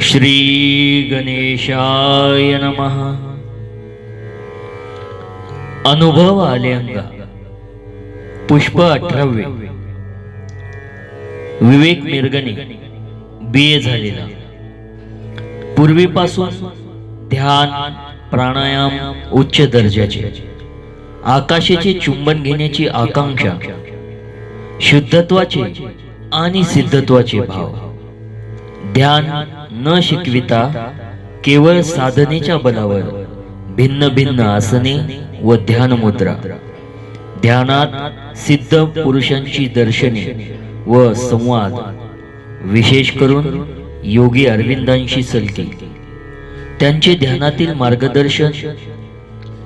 श्री गणेशाय नमः. अनुभव आलेंगा. पुष्प अठरावे विवेक मिरगणे बी ए झालेला. पूर्वीपासून ध्यान प्राणायाम उच्च दर्जाचे. आकाशाचे चुंबन घेण्याची आकांक्षा. शुद्धत्वाचे आणि सिद्धत्वाचे भाव. ध्यान न शिकविता केवळ साधनेच्या बलावर भिन्न भिन्न आसने व ध्यान मुद्रा. ध्यानात सिद्ध पुरुषांची दर्शने व संवाद विशेष करून योगी अरविंदांशी सलके. त्यांचे ध्यानातील मार्गदर्शन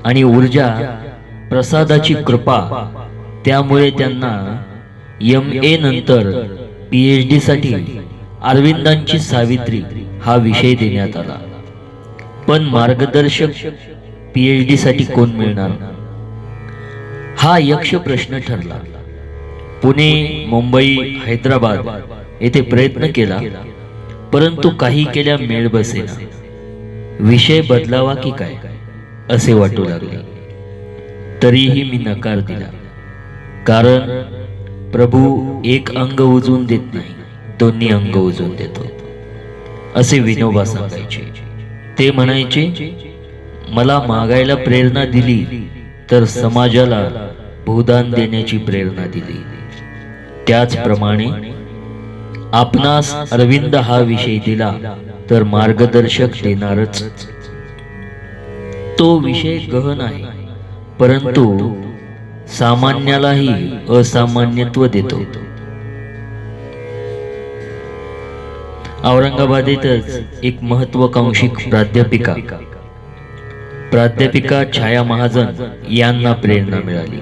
आणि ऊर्जा प्रसादाची कृपा त्यामुळे त्यांना एम ए नंतर पी एच डी साठी अरविंदांची सावित्री हा विषय देण्यात आला. पण मार्गदर्शक पीएचडी डी साठी कोण मिळणार? हा यक्ष प्रश्न ठरला. पुणे मुंबई हैदराबाद येथे प्रयत्न केला परंतु काही केल्या मेळ बसेना. विषय बदलावा की काय असे वाटू लागले. तरीही मी नकार दिला. कारण प्रभू एक अंग उजवून देत नाही. दोन्ही अंग उजून देतो. असे विनोबा सांगायचे. ते म्हणायचे मला मागायला प्रेरणा दिली तर समाजाला भूदान देण्याची प्रेरणा दिली. त्याचप्रमाणे आपणास अरविंद हा विषय दिला तर मार्गदर्शक देणारच. तो विषय गहन आहे परंतु सामान्यालाही असामान्यत्व देतो. औरंगाबादेतच एक महत्वाकांक्षी प्राध्यापिका. प्राध्यापिका छाया महाजन यांना प्रेरणा मिळाली.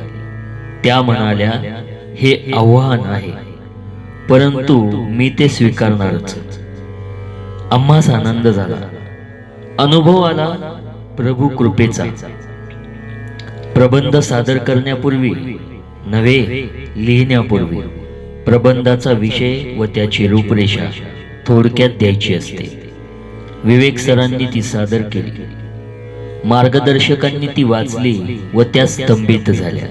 त्या म्हणाल्या हे आव्हान आहे परंतु मी ते स्वीकारणारच. आम्हास आनंद झाला. अनुभव आला प्रभू कृपेचा. प्रबंध सादर करण्यापूर्वी नव्हे लिहिण्यापूर्वी प्रबंधाचा विषय व त्याची रूपरेषा थोडक्यात द्यायची असते. विवेक सरांनी ती सादर केली. मार्गदर्शकांनी ती वाचली व त्या स्तंभित झाल्या.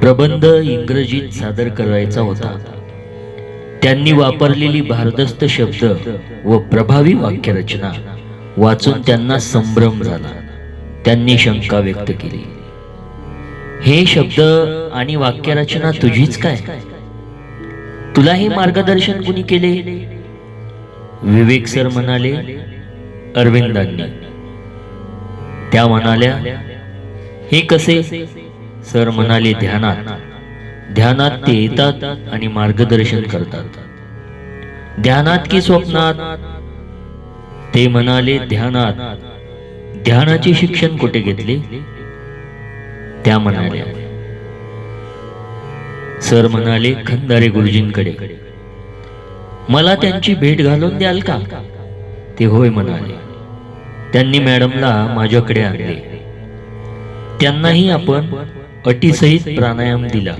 प्रबंध इंग्रजीत सादर करायचा होता. त्यांनी वापरलेली भारदस्त शब्द व प्रभावी वाक्यरचना वाचून त्यांना संभ्रम झाला. त्यांनी शंका व्यक्त केली. हे शब्द आणि वाक्यरचना तुझीच काय? तुला हे मार्गदर्शन कुणी केले? विवेक सर म्हणाले अरविंदांनी. त्या म्हणाल्या हे कसे? सर म्हणाले ध्यानात. ध्यानात ते येतात आणि मार्गदर्शन करतात. ध्यानात की स्वप्नात? ते म्हणाले ध्यानात. ध्यानाचे शिक्षण कुठे घेतले? त्या म्हणाल्या. सर म्हणाले खंदारे गुरुजींकडे. मला त्यांची भेट घालून द्याल का? ते होय म्हणाले. त्यांनी मॅडमला माझ्याकडे आणले. त्यांनाही आपण अटीसहित प्राणायाम दिला.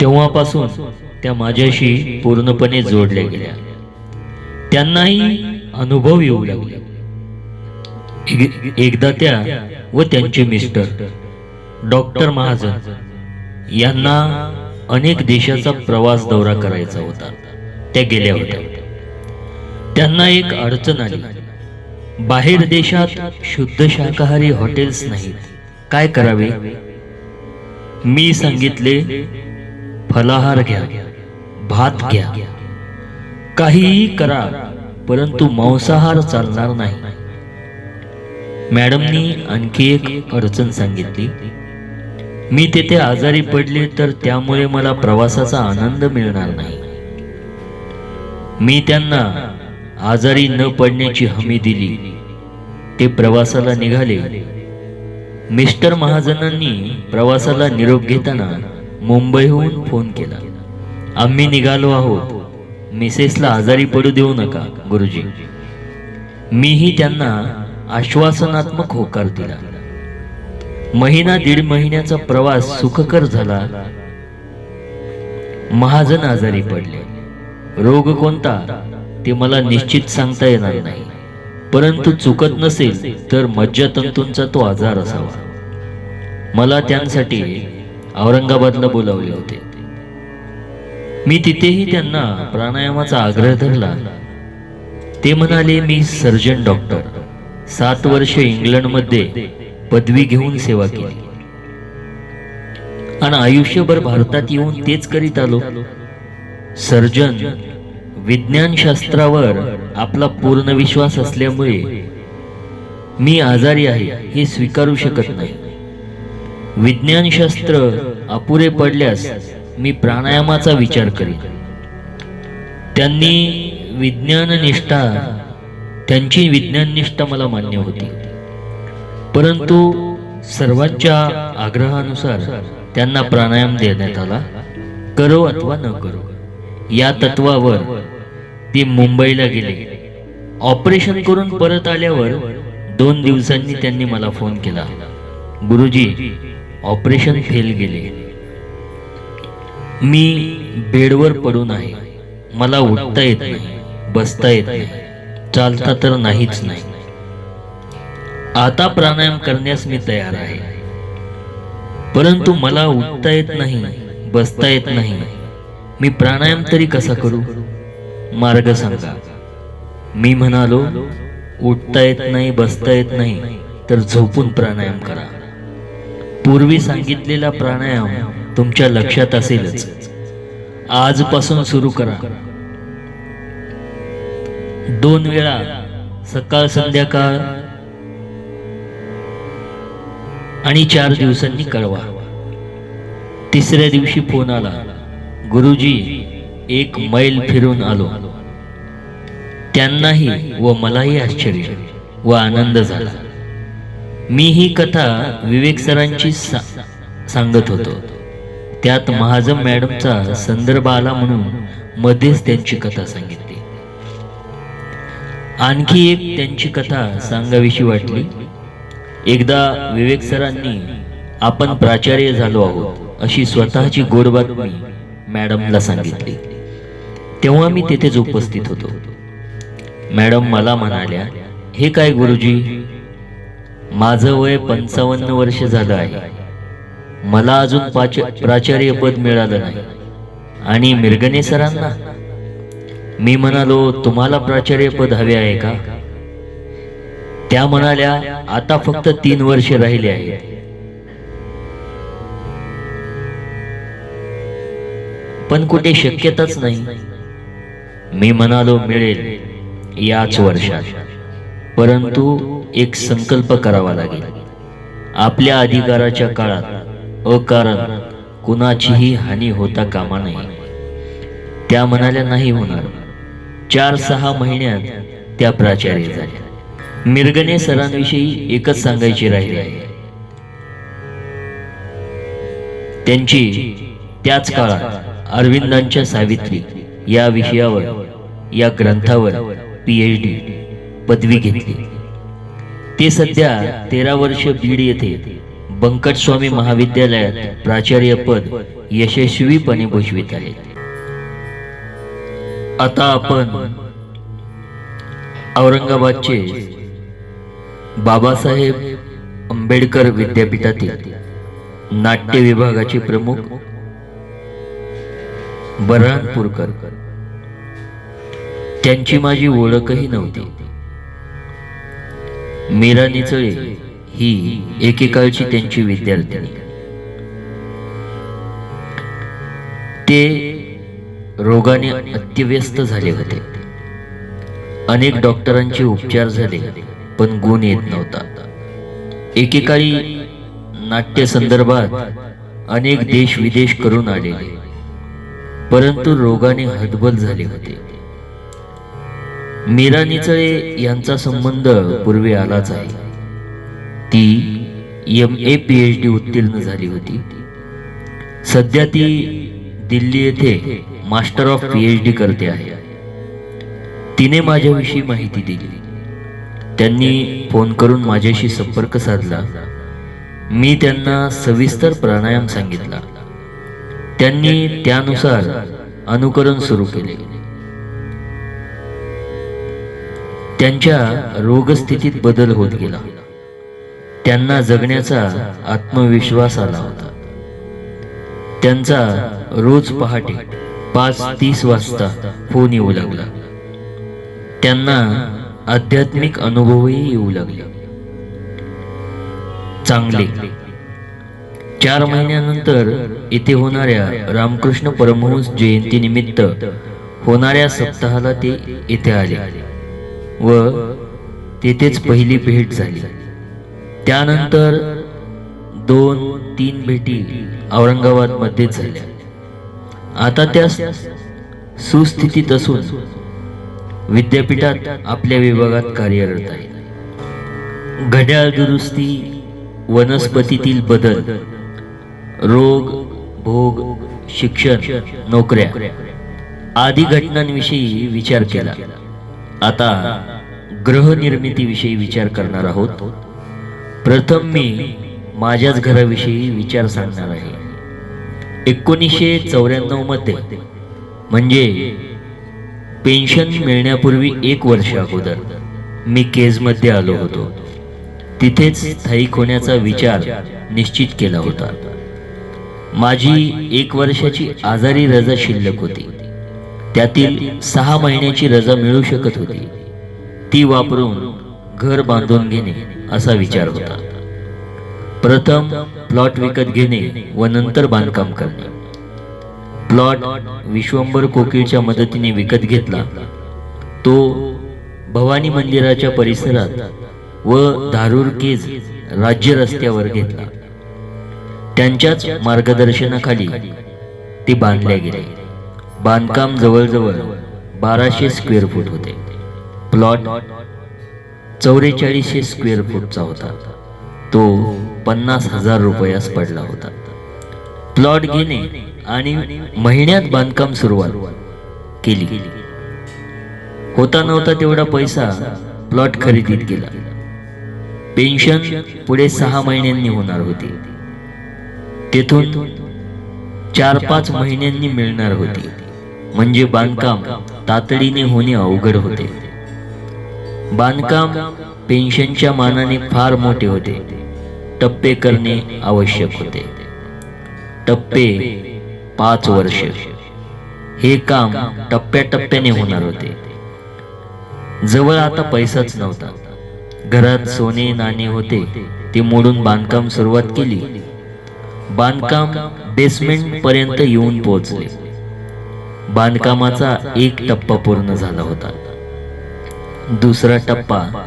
तेव्हापासून त्या माझ्याशी पूर्णपणे जोडल्या गेल्या. त्यांनाही अनुभव येऊ लागले. एकदा त्या व त्यांचे मिस्टर डॉक्टर महाजन यांना अनेक देशाचा प्रवास दौरा करायचा होता. त्या गेल्या होत्या त्यांना एक अडचण आली. बाहेर देशात शुद्ध शाकाहारी हॉटेल्स नाहीत. काय करावे? मी सांगितले फलाहार घ्या भात घ्या. काहीही करा परंतु मांसाहार चालणार नाही. मॅडमनी आणखी एक अडचण सांगितली. मी तेथे आजारी पडले तर त्यामुळे मला प्रवासाचा आनंद मिळणार नाही. मी त्यांना आजारी न पडण्याची हमी दिली. ते प्रवासाला निघाले. मिस्टर महाजनांनी प्रवासाला निरोप घेताना मुंबईहून फोन केला. आम्ही निघालो आहोत. मिसेसला आजारी पडू देऊ नका गुरुजी. मीही त्यांना आश्वासनात्मक होकार दिला. महिना दीड महिन्याचा प्रवास सुखकर झाला. महाजन आजारी पडले. रोग कोणता ते मला निश्चित सांगता येणार नाही. परंतु चुकत नसेल तर मज्जातंतूंचा तो आजार असावा. मला त्यांसाठी औरंगाबादला बोलावले होते. मी तिथेही त्यांना प्राणायामाचा आग्रह धरला. ते म्हणाले मी सर्जन डॉक्टर. सात वर्ष इंग्लंडमध्ये पदवी घेऊन सेवा केली. आणि आयुष्यभर भारतात येऊन तेच करीत आलो. सर्जन विज्ञानशास्त्रावर आपला पूर्ण विश्वास असल्यामुळे मी आजारी आहे हे स्वीकारू शकत नाही. विज्ञानशास्त्र अपुरे पडल्यास मी प्राणायामाचा विचार करीन. त्यांनी विज्ञाननिष्ठा त्यांची विज्ञाननिष्ठा मला मान्य होती. परंतु सर्वांच्या आग्रहानुसार त्यांना प्राणायाम देण्यात आला. करो अथवा न करो. या तत्वावर ते मुंबईला गेले. ऑपरेशन करून परत आल्यावर दोन दिवसांनी त्यांनी मला फोन केला. गुरुजी ऑपरेशन फेल गेले. मी बेडवर पडून आहे. मला उठता येत नाही बसता येत नाही चालता तर नाहीच नाही. आता प्राणायाम करण्यास मी तयार आहे. परंतु मला उठता येत नाही बसता येत नाही. मी प्राणायाम तरी कसा करू? मार्ग सांगा. मी म्हणालो उठता येत नाही बसता येत नाही तर झोपून प्राणायाम करा. पूर्वी सांगितलेला प्राणायाम तुमच्या लक्षात असेलच. आजपासून सुरू करा. दोन वेळा सकाळ संध्याकाळ आणि चार दिवसांनी कळवा. तिसऱ्या दिवशी फोन आला. गुरुजी एक मैल फिरून आलो. त्यांनाही व मलाही आश्चर्य व आनंद झाला. मी ही कथा विवेक सरांची सा- सांगत होतो. त्यात महाजन मॅडमचा संदर्भ आला म्हणून मध्येच त्यांची कथा सांगितली. आणखी एक त्यांची कथा सांगावीशी वाटली. एकदा विवेक सरांनी आपण प्राचार्य झालो आहोत अशी स्वतःची गोड बातमी मॅडमला सांगितली. तेव्हा मी तेथेच उपस्थित होतो. मॅडम मला म्हणाल्या हे काय गुरुजी? माझं वय पंचावन्न वर्ष झालं आहे. मला अजून पाच प्राचार्य पद मिळालं नाही. आणि मिरगणे सरांना मी म्हणालो तुम्हाला प्राचार्य पद हवे आहे का? त्या म्हणाल्या आता फक्त तीन वर्ष राहिले आहेत. पण कुठे शक्यताच नाही. मी म्हणालो मिळेल याच वर्षात. परंतु एक संकल्प करावा लागेल. आपल्या अधिकाराच्या काळात अकारण कुणाचीही हानी होता कामा नये. त्या म्हणाल्या नाही होणार. चार सहा महिन्यात त्या प्राचार्य झाल्या. मिरगणे सरांविषयी एकच सांगायचे राहिले आहे. त्यांची त्याच काळात अरविंदांच्या सावित्री या विषयावर या ग्रंथावर पी एच डी पदवी घेतली. ते सध्या तेरा वर्ष बीड येथे बंकट स्वामी महाविद्यालयात प्राचार्य पद यशस्वीपणे भूषवित आहेत आता आपण औरंगाबादचे बाबासाहेब आंबेडकर विद्यापीठातील नाट्य विभागाचे प्रमुख बऱ्हाणपूरकर त्यांची माझी ओळखही नव्हती. मीरा निचळे ही एकेकाळची त्यांची विद्यार्थिनी. ते रोगाने अत्यव्यस्त झाले होते. अनेक डॉक्टरांचे उपचार झाले पण गुण येत नव्हता. एकेकाळी नाट्य संदर्भात अनेक देश विदेश करून आलेले. परंतु रोगाने हतबल झाले होते. मीरा निचळे यांचा संबंध पूर्वी आलाच आहे. ती M A P H D उत्तीर्ण झाली होती. सध्या ती दिल्ली येथे master of P H D करते आहे. तिने माझ्याविषयी माहिती दिली. त्यांनी फोन करून माझ्याशी संपर्क साधला. मी त्यांना सविस्तर प्राणायाम सांगितला. त्यांनी त्यानुसार अनुकरण सुरू केले. त्यांच्या रोगस्थितीत बदल होत गेला. त्यांना जगण्याचा आत्मविश्वास आला होता. त्यांचा रोज पहाटे पाच तीस वाजता फोन येऊ लागला. त्यांना आध्यात्मिक अनुभवही येऊ लागले. चांगले चार महिन्यानंतर इथे होणाऱ्या रामकृष्ण परमहंस जयंतीनिमित्त होणाऱ्या सप्ताहाला ते इथे आले व तेथेच पहिली भेट झाली. त्यानंतर दोन तीन भेटी औरंगाबादमध्येच झाल्या. आता त्या सुस्थितीत असून विद्यापीठात आपल्या विभागात कार्यरत आहे. घड्याळ दुरुस्ती वनस्पतीतील बदल रोग भोग शिक्षण नोकऱ्या आदी घटनांविषयी विचार केला. आता ग्रहनिर्मितीविषयी विचार करणार आहोत. प्रथम मी माझ्याच घराविषयी विचार सांगणार आहे. एकोणीसशे चौऱ्याण्णवमध्ये म्हणजे पेन्शन मिळण्यापूर्वी एक वर्ष अगोदर मी केजमध्ये आलो होतो. तिथेच स्थायिक होण्याचा विचार निश्चित केला होता. माझी एक वर्षाची आजारी रजा शिल्लक होती. त्यातील सहा महिन्याची रजा मिळू शकत होती. ती वापरून घर बांधून घेणे असा विचार होता. प्रथम प्लॉट विकत घेणे व नंतर बांधकाम करणे. प्लॉट विश्वंभर कोकिळच्या मदतीने विकत घेतला. तो भवानी मंदिराच्या परिसरात व धारूर केज राज्य रस्त्यावर घेतला. त्यांच्याच मार्गदर्शनाखाली ते बांधले गेले बांधकाम जवळजवळ बाराशे स्क्वेअर फूट होते. प्लॉट चौवेचाळीसशे स्क्वेअर फूटचा होता. तो पन्नास हजार रुपयास पडला होता. प्लॉट घेणे आणि महिन्यात बांधकाम सुरुवात केली. होता नव्हता तेवढा पैसा प्लॉट खरेदीत गेला. पेन्शन पुढे सहा महिन्यांनी होणार होती. तेथून चार पाच महिन्यांनी मिळणार होती. म्हणजे बांधकाम तातडीने होणे अवघड होते. बांधकाम पेन्शनच्या मानाने फार मोठे होते. टप्पे करणे आवश्यक होते. टप्पे पाच वर्ष. हे काम टप्प्याटप्प्याने होणार होते. जवळ आता पैसाच नव्हता. घरात सोने नाणे होते. ते मोडून बांधकाम सुरुवात केली. बांधकाम बेसमेंट पर्यंत येऊन पोहोचले. बांधकामाचा एक टप्पा पूर्ण झाला होता. दुसरा टप्पा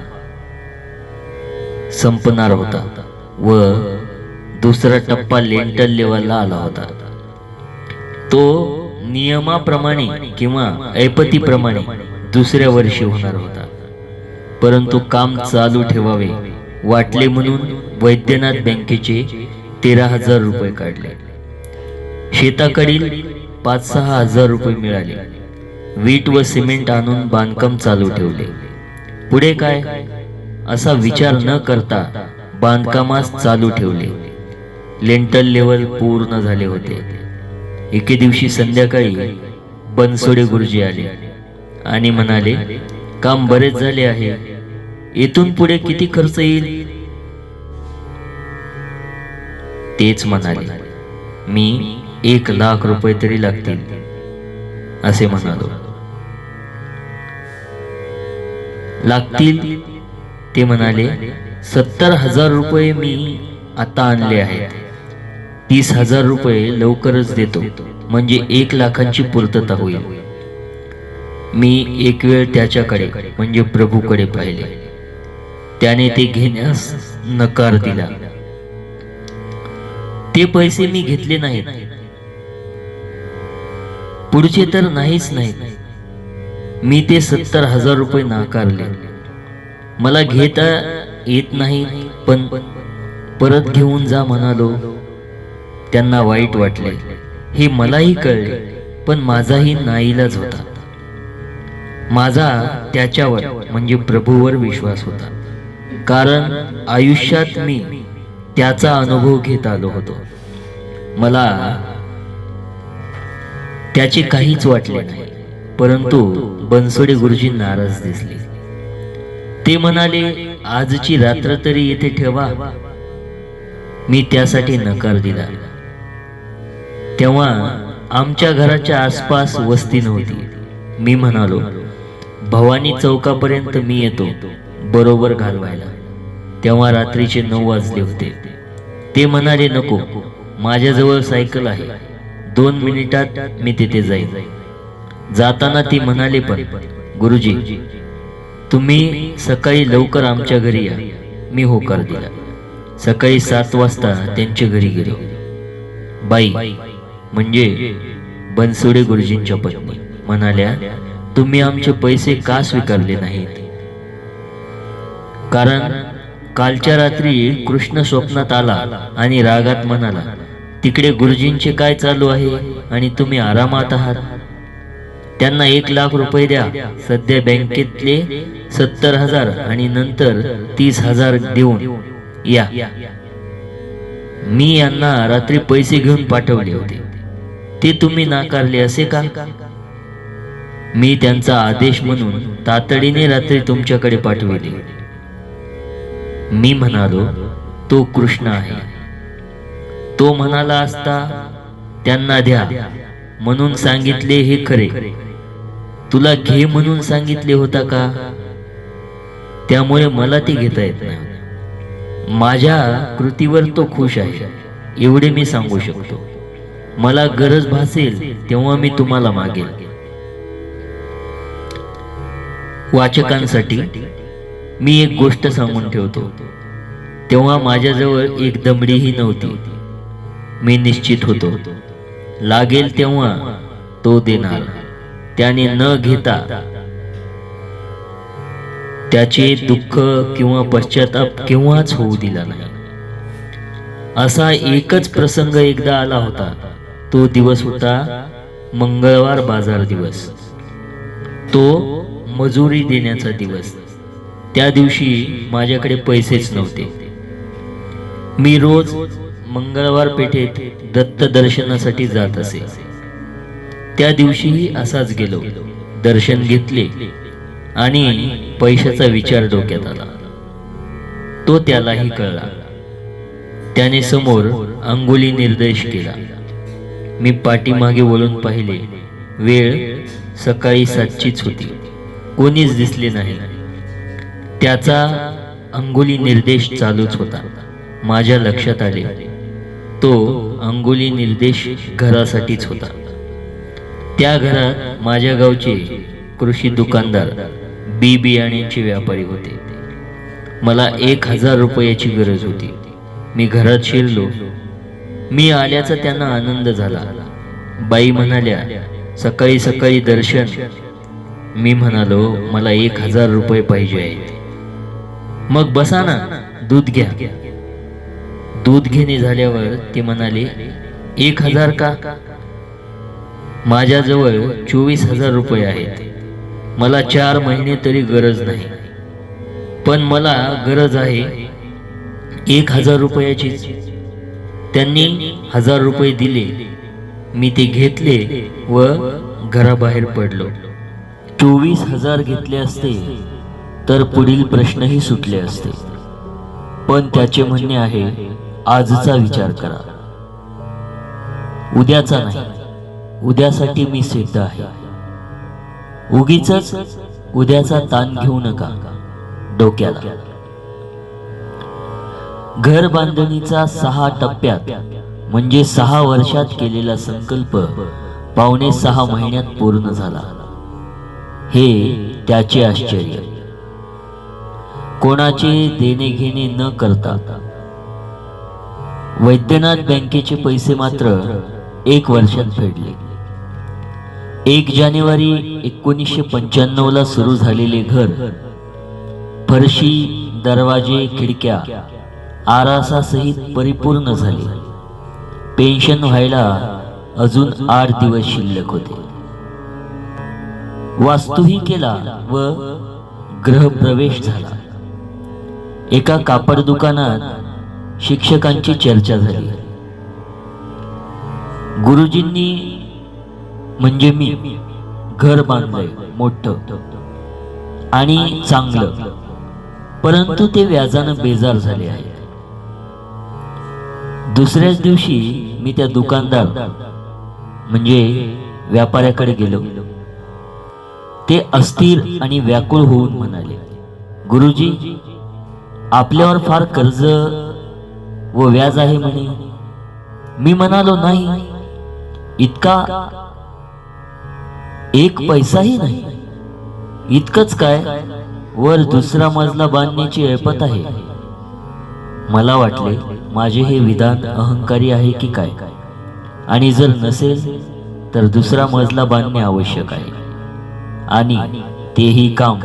संपणार होता व दुसरा टप्पा लेंटल लेवलला आला होता. तो नियमाप्रमाणे किंवा ऐपतीप्रमाणे दुसऱ्या वर्षी होणार होता. परंतु काम चालू ठेवावे वाटले म्हणून वैद्यनाथ बँकेचे तेरा हजार रुपये काढले. शेताकडील पाच सहा हजार रुपये मिळाले. वीट व सिमेंट आणून बांधकाम चालू ठेवले. पुढे काय? असा विचार न करता बांधकामास चालू ठेवले. लेंटल लेवल पूर्ण झाले होते. एके दिवशी संध्याकाळी बनसोडे गुरुजी आले आणि म्हणाले काम बरेच झाले आहे. येथून पुढे किती खर्च येईल? तेच म्हणाले मी एक लाख रुपये तरी लागतील असे म्हणालो. लागतील ते म्हणाले सत्तर हजार रुपये मी आता आणले आहेत. तीस हजार रुपये लवकरच देतो म्हणजे एक लाखांची पूर्तता होईल. मी एक वेळ त्याच्याकडे म्हणजे प्रभूकडे पाहिले. त्याने ते घेण्यास नकार दिला. ते पैसे मी घेतले नाहीत. पुढचे तर नाहीच नाहीत. मी ते सत्तर हजार रुपये नाकारले. मला घेता येत नाही पण परत घेऊन जा म्हणालो. त्यांना वाईट वाटले. हे मलाही कळले पण माझाही नाईलाज होता. माझा त्याच्यावर म्हणजे प्रभूवर विश्वास होता. कारण आयुष्यात मी त्याचा अनुभव घेत आलो होतो. मला त्याचे काहीच वाटले नाही परंतु बनसोडे गुरुजी नाराज दिसले. ते म्हणाले आजची रात्र तरी येथे ठेवा. मी त्यासाठी नकार दिला. तेव्हा आमच्या घराच्या आसपास वस्ती नव्हती. मी म्हणालो भवानी चौकापर्यंत मी येतो बरोबर घालवायला. तेव्हा रात्रीचे नऊ वाजले होते. ते म्हणाले नको माझ्याजवळ सायकल आहे. दोन मिनिटात मी तिथे जाईल जाताना ती म्हणाले पण गुरुजी तुम्ही सकाळी लवकर आमच्या घरी या. मी होकार दिला. सकाळी सात वाजता त्यांच्या घरी गेलो. बाई म्हणजे बनसोडे गुरुजींच्या पत्नी म्हणाल्या तुम्ही आमचे पैसे का स्वीकारले नाहीत? कारण कालच्या रात्री कृष्ण स्वप्नात आला आणि रागात म्हणाला तिकडे गुरुजींचे काय चालू आहे आणि तुम्ही आरामात आहात? त्यांना एक लाख रुपये द्या. सध्या बँकेतले सत्तर हजार आणि नंतर तीस हजार देऊन या. मी यांना रात्री पैसे घेऊन पाठवले होते. ते तुम्ही नाकारले असे का? मी त्यांचा आदेश म्हणून तातडीने रात्री तुमच्याकडे पाठवले. मी म्हणालो तो कृष्ण आहे. तो म्हणाला असता त्यांना द्या म्हणून सांगितले हे खरे. तुला घे म्हणून सांगितले होता का? त्यामुळे मला ते घेता येत नाही. माझ्या कृतीवर तो खुश आहे एवढे मी सांगू शकतो. मला गरज भासेल तेव्हा मी तुम्हाला मागेल. वाचकांसाठी मी एक गोष्ट सांगून ठेवतो. तेव्हा माझ्याजवळ एक दमडीही नव्हती. मी निश्चित होतो. लागेल तेव्हा तो देणार. त्याने न घेता त्याचे दुःख किंवा पश्चाताप केव्हाच होऊ दिला नाही. असा एकच प्रसंग एकदा आला होता. तो दिवस होता मंगळवार बाजार दिवस. तो मजुरी देण्याचा दिवस. त्या दिवशी माझ्याकडे पैसेच नव्हते. मी रोज मंगळवार पेठेत दत्त दर्शनासाठी जात असे. त्या दिवशीही असाच गेलो. दर्शन घेतले आणि पैशाचा विचार डोक्यात आला. तो त्यालाही कळला. त्याने समोर अंगुली निर्देश केला. मी पाठीमागे वळून पाहिले. वेळ सकाळी सातचीच होती. कोणीच दिसले नाही. त्याचा अंगुली निर्देश चालूच होता. माझ्या लक्षात आले. तो अंगुली निर्देश घरासाठीच होता. त्या घरात माझ्या गावचे कृषी दुकानदार बी बियाण्यांचे व्यापारी होते. मला एक हजार रुपयाची गरज होती. मी घरात शिरलो. मी आल्याचा त्यांना आनंद झाला. बाई म्हणाल्या सकाळी सकाळी दर्शन. मी म्हणालो मला एक हजार रुपये पाहिजे आहेत. मग बसा ना दूध घ्या. दूध घेणे झाल्यावर ते म्हणाले एक हजार का? माझ्याजवळ चोवीस हजार रुपये आहेत. मला चार महिने तरी गरज नाही. पण मला गरज आहे एक हजार रुपयाची त्यांनी हजार रुपये दिले. मी ते घेतले व घराबाहेर पडलो. चोवीस हजार घेतले असते तर पुढील प्रश्नही सुटले असते. पण त्याचे म्हणणे आहे आजचा विचार करा. उद्याचा नाही उद्यासाठी मी सिद्ध आहे. उगीच उद्याचा ताण घेऊ नका डोक्याला. घर बांधणीचा सहा टप्प्यात म्हणजे सहा वर्षात केलेला संकल्प पावणे सहा महिन्यात पूर्ण झाला. हे त्याचे आश्चर्य. कोणाचे देणे घेणे न करता वैद्यनाथ बँकेचे पैसे मात्र एक वर्षात फेडले. एक जानेवारी एकोणीसशे पंच्याण्णव ला सुरू झालेले घर फरशी दरवाजे खिडक्या आरासासहित परिपूर्ण झाले. पेन्शन व्हायला अजून आठ दिवस शिल्लक होते. वास्तूही केला व ग्रहप्रवेश झाला. एका कापड दुकानात शिक्षकांची चर्चा झाली. गुरुजींनी म्हणजे मी घर बांधलंय मोठं आणि चांगलं. परंतु ते व्याजानं बेजार झाले आहे दुसऱ्याच दिवशी मी त्या दुकानदार म्हणजे व्यापाऱ्याकडे गेलो. ते अस्थिर आणि व्याकुळ होऊन म्हणाले गुरुजी आपल्यावर फार कर्ज व व्याज आहे म्हणे. मी म्हणालो नाही इतका एक पैसाही नाही. इतकंच काय वर दुसरा मजला बांधण्याची ऐपत आहे. मला वाटले माझे हे विधान अहंकारी आहे की काय? आणि जर नसेल तर दुसरा मजला बांधणे आवश्यक आहे. आणि तेही काम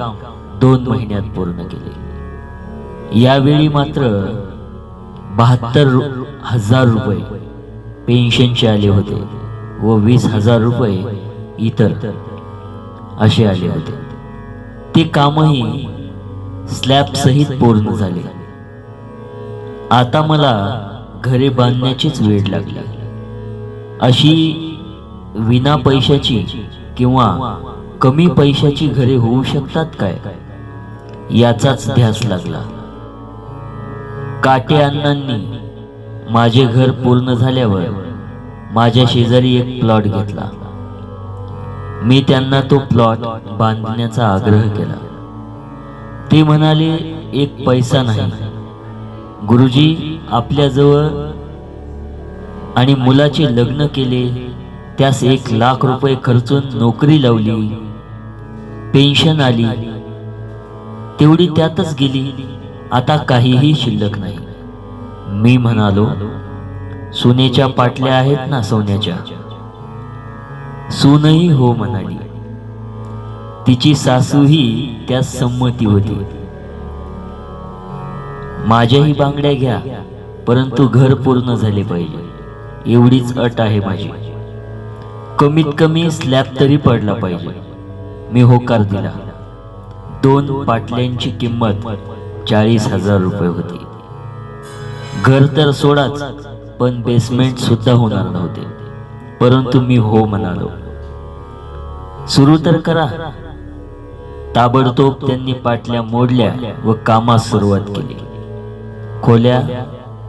दोन महिन्यात पूर्ण केले. यावेळी मात्र बहात्तर हजार रुपये. पेन्शनचे आले होते व वीस हजार रुपये इतर असे आले होते. ते कामही स्लॅब सहित पूर्ण झाले. आता मला घरे बांधण्याचीच वेळ लागली. अशी विना पैशाची किंवा कमी पैशाची घरे होऊ शकतात काय? याचाच ध्यास लागला. काटे अण्णांनी माझे घर पूर्ण झाल्यावर माझ्या शेजारी एक प्लॉट घेतला. मी त्यांना तो प्लॉट बांधण्याचा आग्रह केला. ते म्हणाले एक पैसा नाही. गुरुजी आपल्याजवळ आणि मुलाचे लग्न केले त्यास एक लाख रुपये खर्चून नोकरी लावली पेन्शन आली तेवढी त्यातच गेली. आता काहीही शिल्लक नाही. मी म्हणालो सोन्याच्या पाटल्या आहेत ना सोन्याच्या? सोनही हो म्हणाली. तिची सासूही त्या संमती होती. माझ्याही बांगड्या घ्या परंतु घर पूर्ण झाले पाहिजे. एवढीच अट आहे माझी. कमीत कमी स्लॅब तरी पडला पाहिजे. मी होकार दिला. दोन पाटल्यांची किंमत चाळीस हजार रुपये होते. घर तर सोडाच पण बेसमेंट सुद्धा होणार नव्हते. परंतु मी हो म्हणालो. सुरू तर करा. ताबडतोब त्यांनी पाटल्या मोडल्या व कामास सुरुवात केली. खोल्या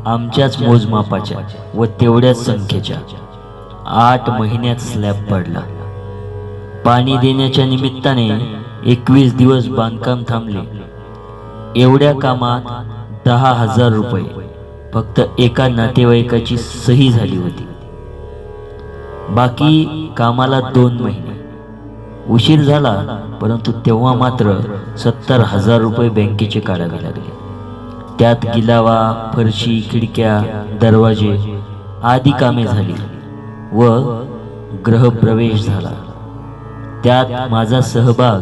आमच्याच मोजमापाच्या व तेवढ्याच संख्येच्या. आठ महिन्यात स्लॅब पडला. पाणी देण्याच्या निमित्ताने एकवीस दिवस बांधकाम थांबले. एवढ्या कामात दहा हजार रुपये. फक्त एका नातेवाईकाची सही झाली होती. बाकी कामाला दोन महिने. उशीर झाला परंतु तेव्हा मात्र सत्तर हजार रुपये बँकेचे काढावे लागले. त्यात गिलावा फरशी खिडक्या दरवाजे आदी कामे झाली व ग्रहप्रवेश झाला. त्यात माझा सहभाग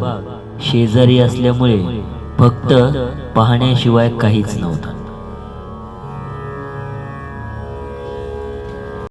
शेजारी असल्यामुळे फक्त पाहण्याशिवाय काहीच नव्हतं.